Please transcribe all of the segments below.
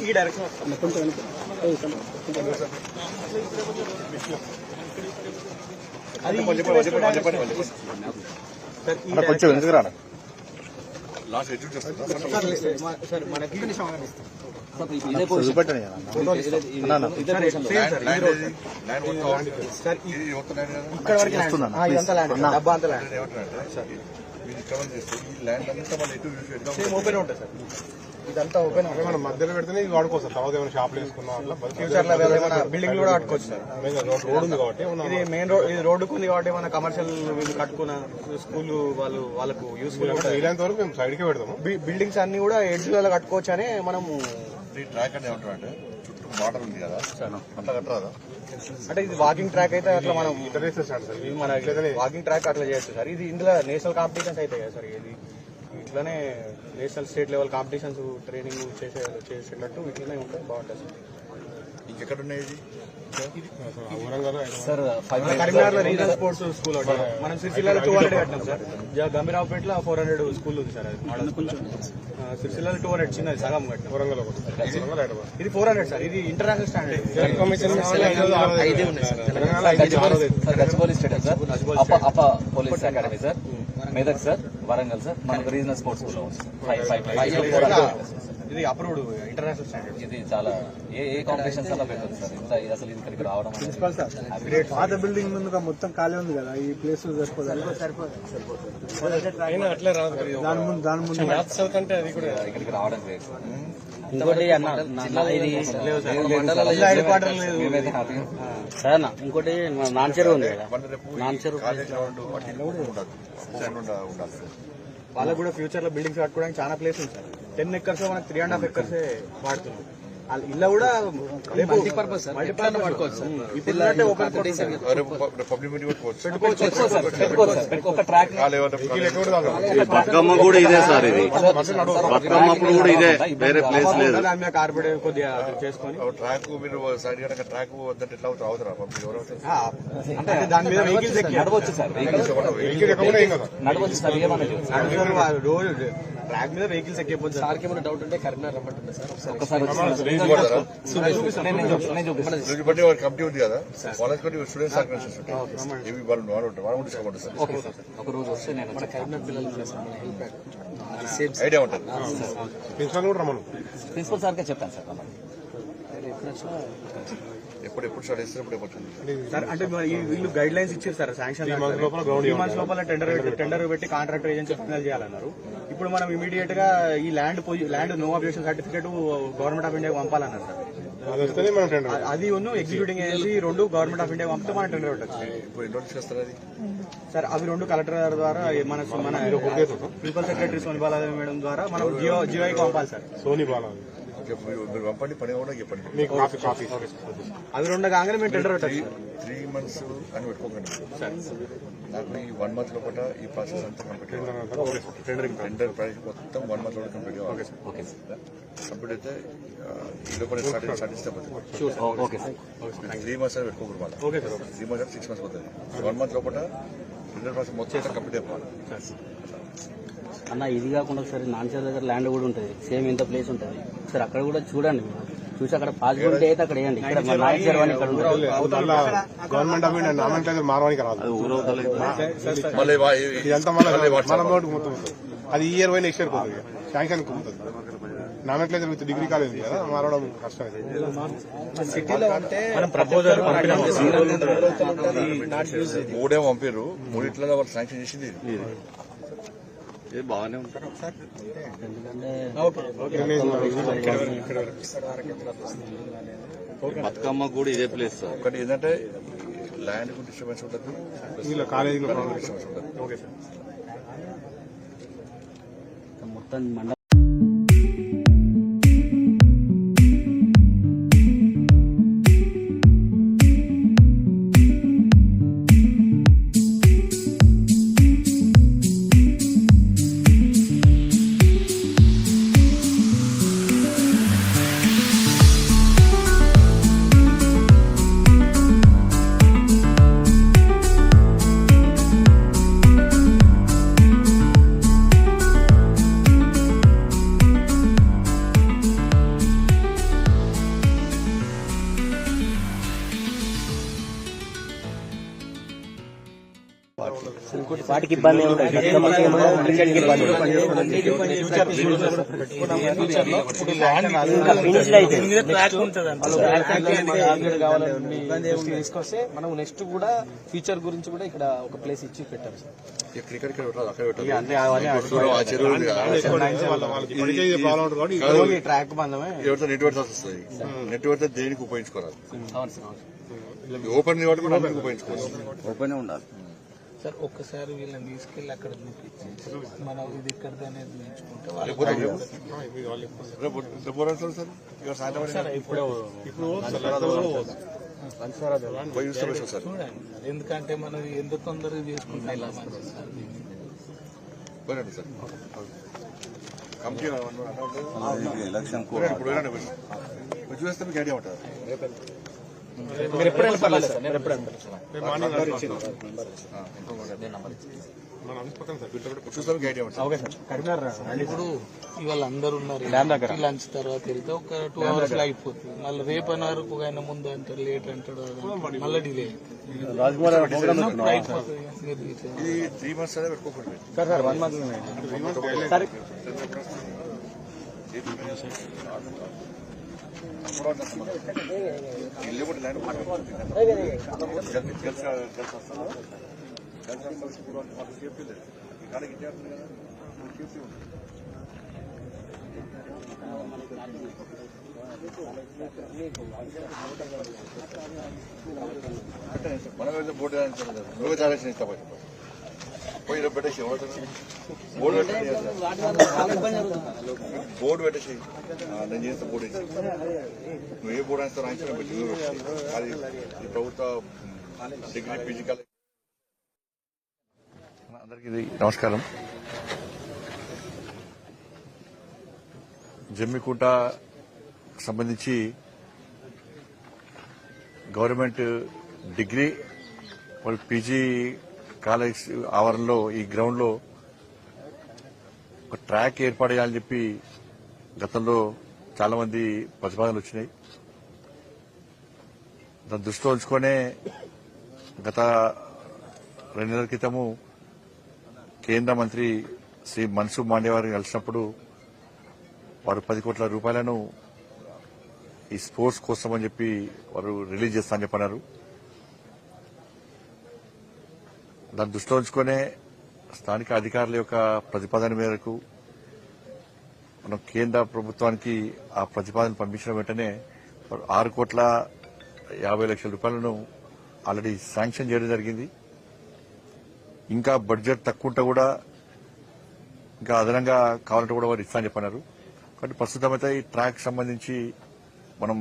ఈ డైరెక్షన్ అది కొంచెం ఎందుకు రాను? లాస్ట్ ఎడ్యూట్ చేస్తుందా సార్ మొత్తం ల్యాండ్ కదా? ఇక్కడ వరకు డబ్బా అంతా ల్యాండ్. చేస్తే ఈ ల్యాండ్ అంతా మళ్ళీ ఎటు యూజ్ చేద్దాం సేమ్ ఓపెన్ ఉంటుంది సార్. ఇదంతా ఓపెన్ అదే మనం మధ్యలో పెడితేనే ఇది వాడుకోవచ్చు తర్వాత ఏమైనా షాప్లు వేసుకున్నా అట్లా ఫ్యూచర్లో ఏమైనా బిల్డింగ్ కూడా కట్టుకోవచ్చు సార్. రోడ్ ఉంది కాబట్టి ఏమన్నా ఇది మెయిన్ రోడ్ ఇది ఉంది కాబట్టి మన కమర్షియల్ కట్టుకున్న స్కూల్ వాళ్ళు వాళ్ళకు యూస్ఫుల్ ఉంటుంది వీలైనంత వరకు మేము సైడ్కే పెడతాము. బిల్డింగ్స్ అన్ని కూడా ఎడ్జ్లలో కట్టుకోవచ్చు అని మనము ఈ ట్రాక్ అంటే ఏమంటారంటే చుట్టూ వాటర్ ఉంది కదా? అట్లా కట్టరాదా? అంటే ఇది వాకింగ్ ట్రాక్ అయితే అట్లా మనం సార్. ఇది మన వాకింగ్ ట్రాక్ అట్లా చేయొచ్చు సార్. ఇది ఇందులో నేషనల్ కాంపిటీషన్స్ అవుతాయి కదా సార్. ఇది ఇట్లానే national state level competitions training చేసే చేసేటట్టు ఇట్లనే ఉంటాయి బాగుంటుంది సార్. కరీంనగర్లో రీజనల్ స్పోర్ట్స్ స్కూల్ ఒకటి. మనం సిరిసిల్లలో టూ హండ్రెడ్ సార్. గంభీరావుపేటలో ఫోర్ హండ్రెడ్ స్కూల్ ఉంది సార్ అది. సిరిసిల్లలో టూ హండ్రెడ్ చిన్నది సగం వరంగల్ ఒకటి. ఇది ఫోర్ హండ్రెడ్ సార్ ఇది international standard sir Telangana sir Gachibowli stadium sir. అప్ప అప్ప police academy sir. Medak sir Warangal sir. మనకు regional sports school five five five ఇది అప్రూవ్డ్ ఇంటర్నేషనల్ స్టాండర్డ్ ఇది చాలా ఏ ఏ కాంపిటీషన్స్ అలా పెట్టదు సార్. ఇంత ఇది అసలు ఇక్కడికి రావడం అనేది పాత బిల్డింగ్ ముందుగా మొత్తం ఖాళీ ఉంది కదా ఈ ప్లేస్ సరిపోదు? దాని ముందు దాని ముందు ఇక్కడికి రావడం గ్రేట్ ఇంకోటి సరే ఇంకోటి నాన్ చెరువు ఉంది కదా. నాన్ చెరువు వాళ్ళకు కూడా ఫ్యూచర్లో బిల్డింగ్స్ కట్టుకోవడానికి చాలా ప్లేస్ ఉంది సార్ టెన్ ఎకర్స్ మనకి త్రీ అండ్ హాఫ్ ఎకర్స్ వాడుతున్నాం. వాళ్ళ ఇల్లు కూడా బతుకమ్మ ఇదే సార్ ఇది. బతుకమ్మ అప్పుడు ఇదే వేరే ప్లేస్ లేదు. కార్పెట్ కొద్దిగా చేసుకొని. ట్రాక్ మీరు సైడ్ కనుక ట్రాక్ వద్దంటే ఎట్లా అవుతారు? అంటే దాని మీద వెహికల్స్ నడవచ్చు సార్ వెహికల్స్ నడవచ్చు సార్. ఏమన్నా రోజు ట్రాక్ మీద వెహికల్స్ ఎక్కిపోతుంది సార్. ఒకసారి చూపిస్తాను, నేను చూపిస్తాను లీజ్ బట్టి వారి కమిటీ ఉంది కదా? కాలేజ్ కమిటీ స్టూడెంట్స్ ఆర్గనైజేషన్స్ ఉంటాయి ఇవి వాళ్ళు వాళ్ళు ఉంటారు వాళ్ళు సార్. Okay sir. ఒక రోజు వస్తే నేను ఐడియా ఉంటుంది. ప్రిన్సిపల్ కూడా రమ్మను. ప్రిన్సిపల్ సార్కే సార్ మనం ఎప్పుడు ఎప్పుడు స్టార్ట్ చేస్తారు ఎప్పుడు ఎప్పుడు వచ్చింది సార్ అంటే వీళ్ళు గైడ్ లైన్స్ ఇచ్చారు సార్ శాంక్షన్ లోపల టెండర్ టెండర్ పెట్టి కాంట్రాక్టర్ ఏజెన్సీ ఫైనల్ చేయాలన్నారు. ఇప్పుడు మనం ఇమీడియట్గా ఈ land land no objection certificate government of ఇండియాకి పంపాలన్నారు సార్. అది ఉన్న ఎగ్జిక్యూటింగ్ ఏజెన్సీ రెండు గవర్నమెంట్ ఆఫ్ ఇండియా పంపితే మన టెండర్ పెట్టచ్చు సార్ అవి రెండు కలెక్టర్ గారి ద్వారా మన మన ప్రిన్సిపల్ సెక్రటరీ సోనిబాల మేడం ద్వారా మనం జియో జియోకి పంపాలి సార్. సోనీ మీరు మీరు పంపండి పని కూడా చెప్పండి మీకు కాఫీ కాఫీ అవి రెండు కాగానే మేము టెండర్ త్రీ మంత్స్ అని పెట్టుకోకండి నాకు ఈ వన్ మంత్ లోపల ఈ ప్రాసెస్ అంతా కంప్లీట్ టెండర్ ప్రైస్ మొత్తం వన్ మంత్లో కంప్లీట్ కావాలి ఓకే సార్ కంప్లీట్ అయితే ఈ లోపల ఓకే సార్ త్రీ మంత్స్ అని పెట్టుకోకూడదు మళ్ళీ okay sir three months six months పోతుంది వన్ మంత్ లోపల టెండర్ ప్రాసెస్ మొత్తం కంప్లీట్ అయిపోవాలి అన్న ఇది కాకుండా ఒకసారి నాన్ చెరువు దగ్గర ల్యాండ్ కూడా ఉంటుంది. సేమ్ ఇంత ప్లేస్ ఉంటుంది. సార్ అక్కడ కూడా చూడండి చూసి అక్కడ పాసిబిలిటీ అయితే అక్కడ వేయండి. ఇక్కడ చెరువు అని ఇక్కడ గవర్నమెంట్ ఆఫ్ ఇండియా నామెంట్ అయితే మారడానికి రాదు. అది ఈ ఇయర్ పోయి నెక్స్ట్ ఇయర్ పోతుంది శాంక్షన్ నామెంట్ అయితే విత్ డిగ్రీ కాలేజ్ ఉంది కదా మారడం కష్టం అయితే. సిటీలో ఉంటే మనం ప్రపోజల్ మూడే పంపారు మూడిట్లలో వాళ్ళు శాంక్షన్ చేసింది ఇది. బాగానే ఉంటుంది. బతుకమ్మ కూడా ఇదే ప్లేస్ సార్. ఒకటి ఏంటంటే ల్యాండ్కు డిస్టర్బెన్స్ ఉంటుంది వీళ్ళ కాలేజీలో డిస్టర్బెన్స్ ఉంటుంది మొత్తం ఇబ్బంది ఏమి తీసుకొస్తే మనం నెక్స్ట్ కూడా ఫ్యూచర్ గురించి కూడా ఇక్కడ ఒక ప్లేస్ ఇచ్చి పెట్టాం సార్. ఇక్కడ ఇక్కడ పెట్టాలి అక్కడ పెట్టాలి. చూడు, ఆ చెరువు ఉంది కదా, ఆ చెరువు వాళ్ళ- వాళ్ళకి ఇప్పటికే ఇది ప్రాబ్లం ఉంటుంది కాబట్టి ఈ ట్రాక్ బంధమే. ఎవరితో నెట్ పెడతాల్సి వస్తుంది? నెట్ పెడితే దేనికి ఓపెన్ కాబట్టి అన్నిటికీ ఉపయోగించుకోవచ్చు. ఓపెన్ ఉండాలి. సార్ ఒక్కసారి వీళ్ళని తీసుకెళ్ళి అక్కడ చూపించి మనం ఇది ఎక్కడిది అనేది నేర్చుకుంటే చూడండి ఎందుకంటే మనం ఎంత తొందరగా చేసుకుంటాం ఇలా మంచిది సార్. ఎలక్షన్ చూస్తే మీకు ఐడియా ఉంటుంది. మీరు ఎప్పుడైనా పర్లేదు సార్ మీరు ఎప్పుడైనా ఇప్పుడు ఇవాళ అందరు ఉన్నారు లంచ్ తర్వాత వెళ్తే ఒక టూ అవర్స్లో అయిపోతుంది. మళ్ళీ రేపు అన్న వరకు ఆయన ముందు అంటారు లేట్ అంటాడు. మళ్ళీ డిలే అయిపోతుంది మనం వెళ్తే బోర్డు నువ్వే చాలేసిన ఇస్తా పోయి పెట్టేసి బోర్డు పెట్టేసి బోర్డు పెట్టేసి నేను చేస్తే బోర్డు వేసి. నువ్వు ఏ బోర్డు వేస్తావు రాయించిన పెట్టి అది ఈ ప్రభుత్వ డిగ్రీ పీజీ కాలేజ్. అందరికీ నమస్కారం. జమ్మికుంట సంబంధించి గవర్నమెంట్ డిగ్రీ వాళ్ళు పీజీ కాలేజ్ ఆవరణలో ఈ గ్రౌండ్లో ఒక ట్రాక్ ఏర్పాటు చేయాలని చెప్పి గతంలో చాలా మంది ప్రతిపాదనలు వచ్చినాయి. దాన్ని దృష్టిలో ఉంచుకొనే గత రెండు నెలల క్రితము కేంద్ర మంత్రి శ్రీ మన్సుఖ్ మాండే వారిని కలిసినప్పుడు వారు పది కోట్ల రూపాయలను ఈ స్పోర్ట్స్ కోసం అని చెప్పి వారు రిలీజ్ చేస్తానని చెప్పన్నారు. దాన్ని దృష్టిలో ఉంచుకునే స్థానిక అధికారుల యొక్క ప్రతిపాదన మేరకు మనం కేంద్ర ప్రభుత్వానికి ఆ ప్రతిపాదన పంపించిన వెంటనే ఆరు కోట్ల యాభై లక్షల రూపాయలను ఆల్రెడీ శాంక్షన్ చేయడం జరిగింది. ఇంకా బడ్జెట్ తక్కువ ఉంటే కూడా ఇంకా అదనంగా కావాలంటే కూడా వారు ఇస్తా అని చెప్పన్నారు. కాబట్టి ప్రస్తుతం అయితే ఈ ట్రాక్ సంబంధించి మనం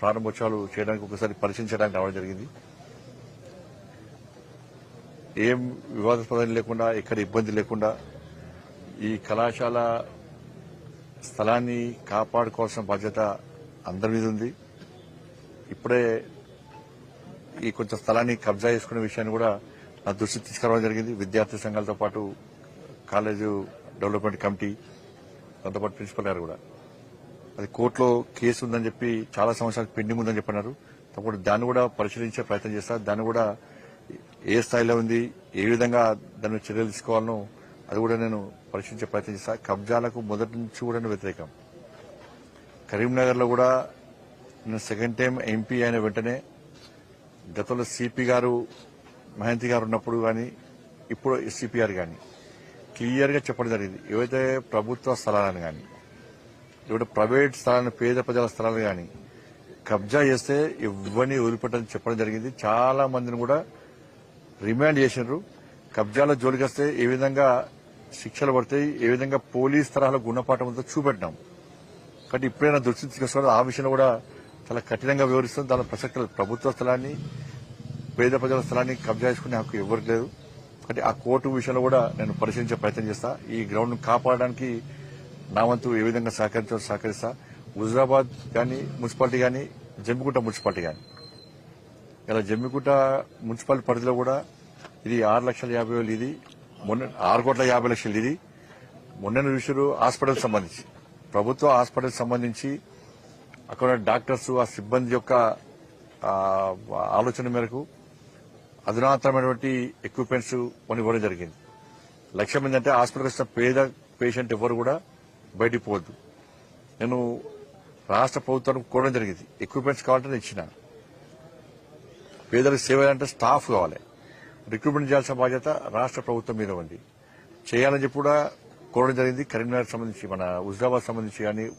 ప్రారంభోత్సవాలు చేయడానికి ఒకసారి పరిశీలించడానికి రావడం జరిగింది. ఏం వివాదాస్పదం లేకుండా ఎక్కడ ఇబ్బంది లేకుండా ఈ కళాశాల స్థలాన్ని కాపాడుకోవాల్సిన బాధ్యత అందరి మీద ఉంది. ఇప్పుడే ఈ కొంచెం స్థలాన్ని కబ్జా చేసుకునే విషయాన్ని కూడా నా దృష్టి తీసుకురావడం జరిగింది. విద్యార్థి సంఘాలతో పాటు కాలేజు డెవలప్మెంట్ కమిటీ దాంతో పాటు ప్రిన్సిపల్ గారు కూడా. అది కోర్టులో కేసు ఉందని చెప్పి చాలా సంవత్సరాలు పెండింగ్ ఉందని చెప్పన్నారు. తప్పుడు దాన్ని కూడా పరిశీలించే ప్రయత్నం చేస్తారు దాన్ని కూడా ఏ స్థాయిలో ఉంది ఏ విధంగా దాని చర్యలు తీసుకోవాలనో అది కూడా నేను పరిశీలించే ప్రయత్నం చేస్తా. కబ్జాలకు మొదటి నుంచి కూడా నేను వ్యతిరేకం. కరీంనగర్లో కూడా నేను సెకండ్ టైం ఎంపీ అయిన వెంటనే గతంలో సిపి గారు మహంతి గారు ఉన్నప్పుడు కానీ ఇప్పుడు ఎస్సీపీఆర్ కానీ క్లియర్గా చెప్పడం జరిగింది. ఏవైతే ప్రభుత్వ స్థలాలను కానీ లేకపోతే ప్రైవేట్ స్థలాలను పేద ప్రజల స్థలాలు కానీ కబ్జా చేస్తే ఇవ్వని వదిలిపెట్టని చెప్పడం జరిగింది. చాలా మందిని కూడా రిమాండ్ చేసినారు కబ్జాల జోలికొస్తే ఏ విధంగా శిక్షలు పడతాయి ఏ విధంగా పోలీస్ తరహాలో ఉందో చూపెట్టినాం. కాబట్టి ఇప్పుడైనా దృష్టి తీసుకొస్తున్నారు ఆ విషయంలో కూడా చాలా కఠినంగా వివరిస్తుంది దాని ప్రసక్తి ప్రభుత్వ స్థలాన్ని పేద ప్రజల స్థలాన్ని కబ్జా చేసుకునే హక్కు ఎవరికి లేదు. కాబట్టి ఆ కోర్టు విషయంలో కూడా నేను పరిశీలించే ప్రయత్నం చేస్తా. ఈ గ్రౌండ్ను కాపాడడానికి నా వంతు ఏ విధంగా సహకరించో సహకరిస్తా. హుజరాబాద్ కానీ మున్సిపాలిటీ కానీ జమ్మికుంట మున్సిపాలిటీ కానీ. ఇలా జమ్మికుంట మున్సిపల్ పరిధిలో కూడా ఇది ఆరు లక్షల యాభై వేలు ఇది మొన్న ఆరు కోట్ల యాభై లక్షలు ఇది. మొన్న విషయాలు హాస్పిటల్ సంబంధించి. ప్రభుత్వ హాస్పిటల్ సంబంధించి అక్కడ డాక్టర్స్ ఆ సిబ్బంది యొక్క ఆలోచన మేరకు అధునాతనమైనటువంటి ఎక్విప్మెంట్స్ కొనివ్వడం ఇవ్వడం జరిగింది. లక్ష్యం ఏంటంటే హాస్పిటల్కి వచ్చిన పేద పేషెంట్ ఎవరు కూడా బయటికి పోవద్దు. నేను రాష్ట్ర ప్రభుత్వానికి కోరడం జరిగింది. ఎక్విప్మెంట్స్ కావాలంటే నేను ఇచ్చిన. పేదలకు సేవ అంటే స్టాఫ్ కావాలి. రిక్రూట్మెంట్ చేయాల్సిన బాధ్యత రాష్ట్ర ప్రభుత్వం మీద ఉంది. చేయాలని చెప్పి కూడా కోరడం జరిగింది. కరీంనగర్ సంబంధించి మన హుజరాబాద్ సంబంధించి కానీ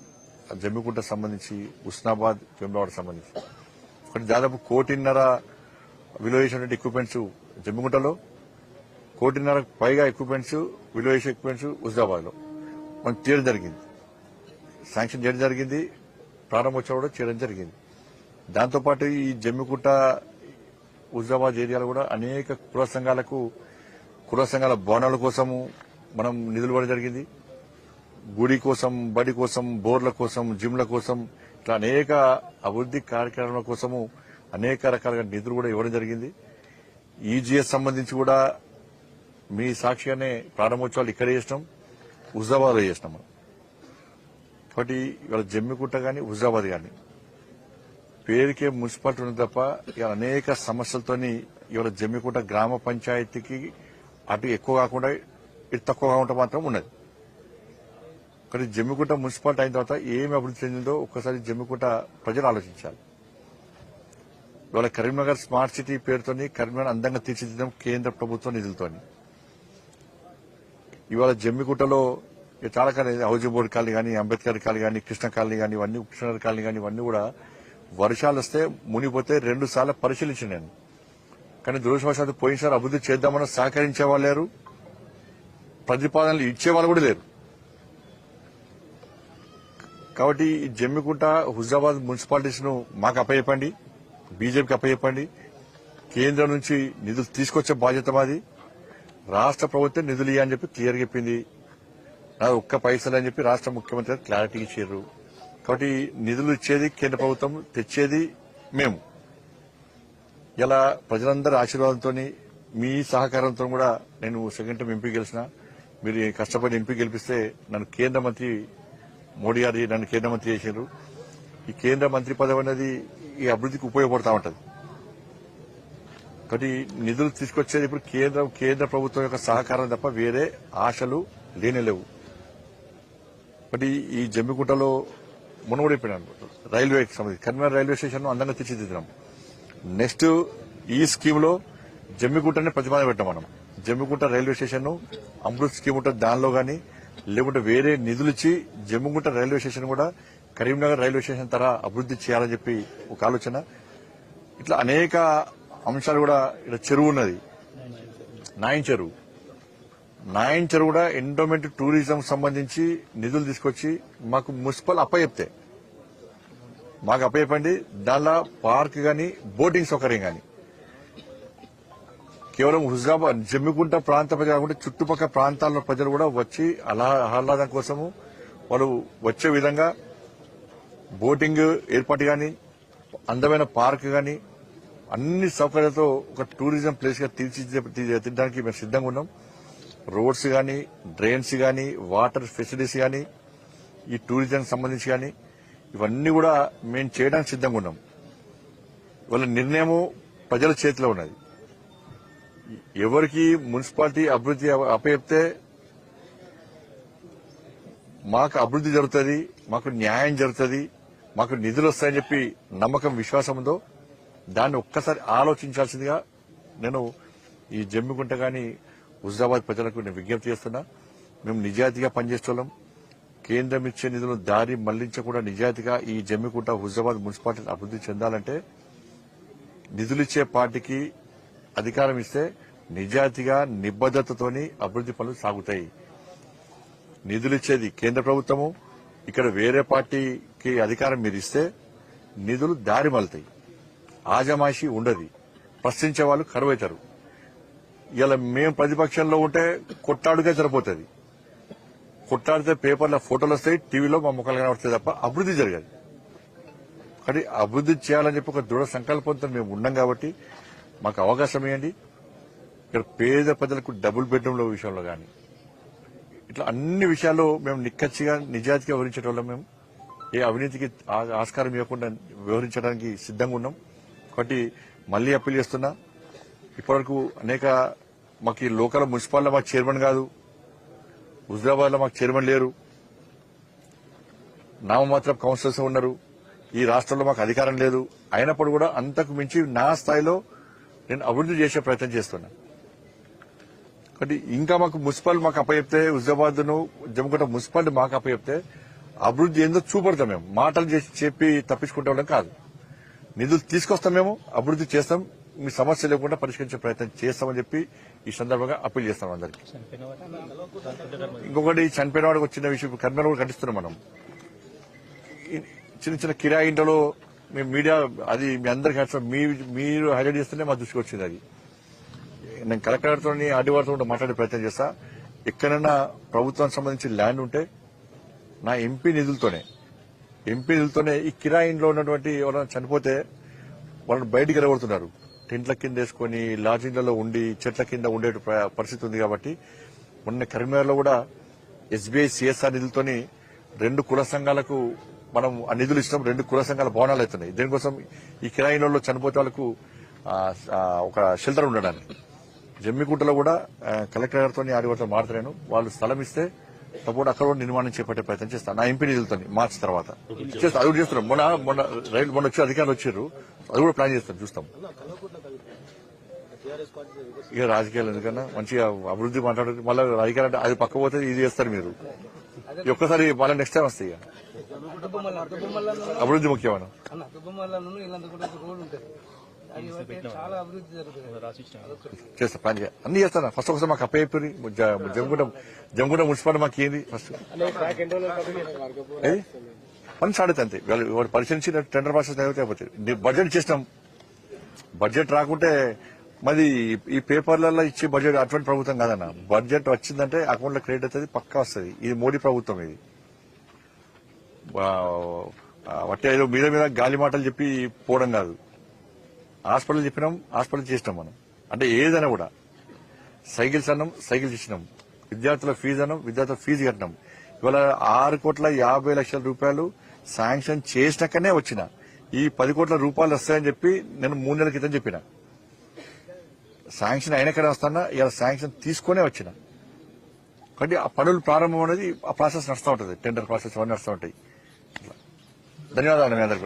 జమ్మికుంట సంబంధించి ఉస్నాబాద్ జమ్మివాడ సంబంధించి. ఒకటి దాదాపు కోటిన్నర విలువ చేసినటువంటి ఎక్విప్మెంట్స్ జమ్మికుంటలో కోటిన్నర పైగా ఎక్విప్మెంట్స్ విలువ చేసే ఎక్విప్మెంట్స్ హుజరాబాద్లో మనకు తీయడం జరిగింది. శాంక్షన్ చేయడం జరిగింది. ప్రారంభోత్సవం కూడా చేయడం జరిగింది. దాంతోపాటు ఈ జమ్మికుంట హుజాబాద్ ఏరియాలో కూడా అనేక కుల సంఘాలకు కుల సంఘాల భవనాల కోసము మనం నిధులు ఇవ్వడం జరిగింది. గుడి కోసం బడి కోసం బోర్ల కోసం జిమ్ల కోసం ఇట్లా అనేక అభివృద్ది కార్యక్రమాల కోసము అనేక రకాలుగా నిధులు కూడా ఇవ్వడం జరిగింది. ఈజీఎస్ సంబంధించి కూడా మీ సాక్షిగానే ప్రారంభోత్సవాలు ఇక్కడే చేసినాం హుజాబాద్లో చేసినాం మనం. కాబట్టి ఇవాళ జమ్మికుంట కానీ హుజాబాద్ కానీ పేరుకే మున్సిపాలిటీ ఉంది తప్ప ఇవాళ అనేక సమస్యలతోని ఇవాళ జమ్మికుంట గ్రామ పంచాయతీకి అటు ఎక్కువ కాకుండా ఇటు తక్కువ కాకుండా మాత్రం ఉన్నది. కానీ జమ్మికుంట మున్సిపాలిటీ అయిన తర్వాత ఏమి అభివృద్ధి చెందిందో ఒక్కసారి జమ్మికుంట ప్రజలు ఆలోచించాలి. ఇవాళ కరీంనగర్ స్మార్ట్ సిటీ పేరుతోని కరీంనగర్ అందంగా తీర్చిదిద్దడం కేంద్ర ప్రభుత్వ నిధులతోని. ఇవాళ జమ్మికుంటలో చాలా కాలనీ హౌసింగ్ బోర్డు కాలనీ కానీ అంబేద్కర్ కాలనీ కానీ కృష్ణ కాలనీ కానీ ఇవన్నీ కృష్ణనగర్ కాలనీ కానీ ఇవన్నీ కూడా వర్షాలు వస్తే మునిగిపోతే రెండు సార్లు పరిశీలించి నేను. కానీ దురదృష్టవశాత్తు పోయినసారి అభివృద్ధి చేద్దామని సహకరించే వాళ్ళు లేరు. ప్రతిపాదనలు ఇచ్చే వాళ్ళు కూడా లేరు. కాబట్టి ఈ జమ్మికుంట హుజరాబాద్ మున్సిపాలిటీస్ను మాకు అప్పచెప్పండి. బీజేపీకి అప్పచెప్పండి. కేంద్రం నుంచి నిధులు తీసుకొచ్చే బాధ్యత మాది. రాష్ట్ర ప్రభుత్వం నిధులు ఇయ్యని చెప్పి క్లియర్ చెప్పింది. నా ఒక్క పైసలు అని చెప్పి రాష్ట్ర ముఖ్యమంత్రి క్లారిటీ ఇచ్చారు. కాబట్టి నిధులు ఇచ్చేది కేంద్ర ప్రభుత్వం తెచ్చేది మేము. ఇలా ప్రజలందరి ఆశీర్వాదంతో మీ సహకారంతో కూడా నేను సెకండ్ టైం ఎంపీ గెలిచిన మీరు కష్టపడి ఎంపీ గెలిపిస్తే నన్ను కేంద్ర మంత్రి మోడీ గారి నన్ను కేంద్ర మంత్రి చేశారు. ఈ కేంద్ర మంత్రి పదవి అనేది ఈ అభివృద్ధికి ఉపయోగపడతా ఉంటది. కాబట్టి నిధులు తీసుకొచ్చేది ఇప్పుడు కేంద్రం కేంద్ర ప్రభుత్వం యొక్క సహకారం తప్ప వేరే ఆశలు లేనే లేవు. కాబట్టి ఈ జమ్మికుంటలో మొన్న రైల్వేకి సంబంధించి కరీంనగర్ రైల్వే స్టేషన్ అందంగా తీర్చిదిద్దాం. నెక్స్ట్ ఈ స్కీమ్లో జమ్మికుంటనే ప్రతిపాదన పెట్టాం మనం. Jammikunta railway station Amrit scheme ఉంటుంది దానిలో గాని లేకుంటే వేరే నిధులు ఇచ్చి జమ్మికుంట రైల్వే స్టేషన్ కూడా కరీంనగర్ రైల్వే స్టేషన్ తర అభివృద్ధి చేయాలని చెప్పి ఒక ఆలోచన. ఇట్లా అనేక అంశాలు కూడా ఇక్కడ చెరువు ఉన్నది. నాయన్ చెరువు. నాయన్ కూడా ఎండోమెంట్ టూరిజం సంబంధించి నిధులు తీసుకొచ్చి మాకు మున్సిపల్ అప్పచెప్తే. మాకు అప్పచెప్పండి. దానిలో పార్క్ గాని బోటింగ్ సౌకర్యం గాని. కేవలం హుజాబాద్ జమ్మికుంట ప్రాంత ప్రజలు కాకుండా చుట్టుపక్కల ప్రాంతాల్లో ప్రజలు కూడా వచ్చి అలా ఆహ్లాదం కోసము వాళ్ళు వచ్చే విధంగా బోటింగ్ ఏర్పాటు గాని అందమైన పార్క్ గాని అన్ని సౌకర్యాలతో ఒక టూరిజం ప్లేస్గా తీర్చిదిద్దడానికి మేము సిద్ధంగా ఉన్నాం. రోడ్స్ కానీ డ్రైన్స్ కానీ వాటర్ ఫెసిలిటీస్ కానీ ఈ టూరిజం సంబంధించి కానీ ఇవన్నీ కూడా మేము చేయడానికి సిద్ధంగా ఉన్నాం. వాళ్ళ నిర్ణయం ప్రజల చేతిలో ఉన్నది. ఎవరికి మున్సిపాలిటీ అభివృద్ధి అప్పచెప్తే మాకు అభివృద్ధి జరుగుతుంది మాకు న్యాయం జరుగుతుంది మాకు నిధులు వస్తాయని చెప్పి నమ్మకం విశ్వాసం ఉందో దాన్ని ఒక్కసారి ఆలోచించాల్సిందిగా నేను ఈ జమ్మికుంట కానీ హుజరాబాద్ ప్రజలకు నేను విజ్ఞప్తి చేస్తున్నా మేము నిజాయితీగా పనిచేస్తున్నాం. కేంద్రం ఇచ్చే నిధులు దారి మళ్ళించకుండా నిజాయితీగా ఈ జమ్మికుంట హుజరాబాద్ మున్సిపాలిటీ అభివృద్ధి చెందాలంటే నిధులిచ్చే పార్టీకి అధికారం ఇస్తే నిజాయితీగా నిబద్దతతోని అభివృద్ధి పనులు సాగుతాయి. నిధులిచ్చేది కేంద్ర ప్రభుత్వము ఇక్కడ వేరే పార్టీకి అధికారం మీరు ఇస్తే నిధులు దారి మళ్తాయి ఆజమాషి ఉండదు. ప్రశ్నించే వాళ్ళు కరువైతారు. ఇలా మేము ప్రతిపక్షంలో ఉంటే కొట్టాడుగా సరిపోతుంది. కొట్టాడితే పేపర్లో ఫోటోలు వస్తాయి టీవీలో మా ముఖాలు కనబడతాయి తప్ప అభివృద్ధి జరగదు. కానీ అభివృద్ధి చేయాలని చెప్పి ఒక దృఢ సంకల్పంతో మేము ఉన్నాం కాబట్టి మాకు అవకాశం ఇవ్వండి. ఇక్కడ పేద ప్రజలకు డబుల్ బెడ్రూమ్ల విషయంలో కానీ ఇట్లా అన్ని విషయాల్లో మేము నిక్కచ్చిగా నిజాయితీగా వివరించేటోళ్ళం మేము. ఏ అవినీతికి ఆస్కారం ఇవ్వకుండా వివరించడానికి సిద్ధంగా ఉన్నాం. కాబట్టి మళ్ళీ అప్పీల్ చేస్తున్నా. ఇప్పటివరకు అనేక మాకు ఈ లోకల్ మున్సిపాలిటీ మాకు చైర్మన్ కాదు. హుజరాబాద్లో మాకు చైర్మన్ లేరు. నామమాత్రం కౌన్సిలర్స్ ఉన్నారు. ఈ రాష్ట్రంలో మాకు అధికారం లేదు. అయినప్పుడు కూడా అంతకు మించి నా స్థాయిలో నేను అభివృద్ధి చేసే ప్రయత్నం చేస్తున్నా. కాబట్టి ఇంకా మాకు మున్సిపల్ మాకు అప్పచెప్తే హుజరాబాద్ను జమ్మకుంట మున్సిపాలిటీ మాకు అప్పచెప్తే అభివృద్ధి ఏందో చూపడతాం మేము. మాటలు చేసి చెప్పి తప్పించుకుంటే కాదు. నిధులు తీసుకొస్తాం మేము అభివృద్ధి చేస్తాం. మీ సమస్య లేకుండా పరిష్కరించే ప్రయత్నం చేస్తామని చెప్పి ఈ సందర్భంగా అప్పీల్ చేస్తాం అందరికి. ఇంకొకటి చనిపోయిన వాడికి వచ్చిన విషయం కర్మలు కూడా కట్టిస్తున్నాం మనం. చిన్న చిన్న కిరాయి ఇంటలో మేము మీడియా అది మీ అందరికి మీ మీరు హైలైట్ చేస్తేనే మా దృష్టికి వచ్చింది అది. నేను కలెక్టర్తో ఆర్డీవారితో కూడా మాట్లాడే ప్రయత్నం చేస్తా. ఎక్కడైనా ప్రభుత్వానికి సంబంధించి ల్యాండ్ ఉంటే నా ఎంపీ నిధులతోనే ఎంపీ నిధులతోనే ఈ కిరాయి ఇంట్లో ఉన్నటువంటి ఎవరైనా చనిపోతే వాళ్ళని బయటికి ఎరగొడుతున్నారు టెంట్ల కింద వేసుకొని లాడ్జింగ్లలో ఉండి చెట్ల కింద ఉండే పరిస్థితి ఉంది కాబట్టి మొన్న కరీంనగర్లో కూడా ఎస్బీఐ సిఎస్ఆర్ నిధులతోని రెండు కుల సంఘాలకు మనం ఆ నిధులు ఇస్తాం రెండు కుల సంఘాల భవనాలు అవుతున్నాయి. దీనికోసం ఈ కిరాయిలలో చనిపోతే వాళ్ళకు ఒక షెల్టర్ ఉండడానికి. జమ్మికుంటలో కూడా కలెక్టర్ గారితో ఆదివారితో మాట్లాడాను. వాళ్ళు స్థలం ఇస్తే తప్పకుండా అక్కడ కూడా నిర్మాణం చేపట్టే ప్రయత్నం చేస్తాను నా ఎంపీ నిధులతో మార్చి తర్వాత చేస్తాను అది కూడా చేస్తున్నాం మొన్న మొన్న రైలు మొన్న వచ్చి అధికారులు వచ్చారు అది కూడా ప్లాన్ చేస్తాం చూస్తాం ఇక రాజకీయాలు ఎందుకన్నా మంచిగా అభివృద్ధి మాట్లాడారు మళ్ళీ రాజకీయాలు అంటే అది పక్క పోతే ఇది చేస్తారు మీరు ఒక్కసారి మళ్ళీ నెక్స్ట్ టైం వస్తాయి ఇక అభివృద్ధి ముఖ్యమైన చాలా అభివృద్ధి జరుగుతుంది. చేస్తా ప్లాన్ చేయాలి అన్ని చేస్తాను? ఫస్ట్ ఒకసారి మాకు అప్పయ్యి జమ్ముకుంట జమ్ముకుంట మున్సిపాలిటీ మాకు ఏంది? ఫస్ట్ పని అయితే అంతే. వాళ్ళు వాడు పరిశీలించి టెండర్ ప్రాసెస్ అయిపోతుంది బడ్జెట్ చేసినాం. బడ్జెట్ రాకుంటే మరి ఈ పేపర్లలో ఇచ్చే బడ్జెట్ అటువంటి ప్రభుత్వం కాదన్న. బడ్జెట్ వచ్చిందంటే అకౌంట్లో క్రెడిట్ అవుతుంది పక్కా వస్తుంది. ఇది మోడీ ప్రభుత్వం ఇది. వట్టి ఏదో మీద మీద గాలి మాటలు చెప్పి పోవడం కాదు. హాస్పిటల్ చెప్పినాం హాస్పిటల్ చేసినాం మనం. అంటే ఏదైనా కూడా. సైకిల్స్ అన్నాం సైకిల్స్ ఇచ్చినాం. విద్యార్థుల ఫీజు అన్నాం విద్యార్థుల ఫీజు కట్టినాం. ఇవాళ ఆరు కోట్ల యాభై లక్షల రూపాయలు శాంక్షన్ చేసినాకనే వచ్చిన. ఈ పది కోట్ల రూపాయలు వస్తాయని చెప్పి నేను మూడు నెలల క్రితం చెప్పిన. శాంక్షన్ అయినాకనే వస్తానా? ఇలా శాంక్షన్ తీసుకునే వచ్చిన. కాబట్టి ఆ పనులు ప్రారంభం అనేది ఆ ప్రాసెస్ నడుస్తూ ఉంటుంది. టెండర్ ప్రాసెస్ అవన్నీ నడుస్తూ ఉంటాయి. ధన్యవాదాలు మీ అందరికీ.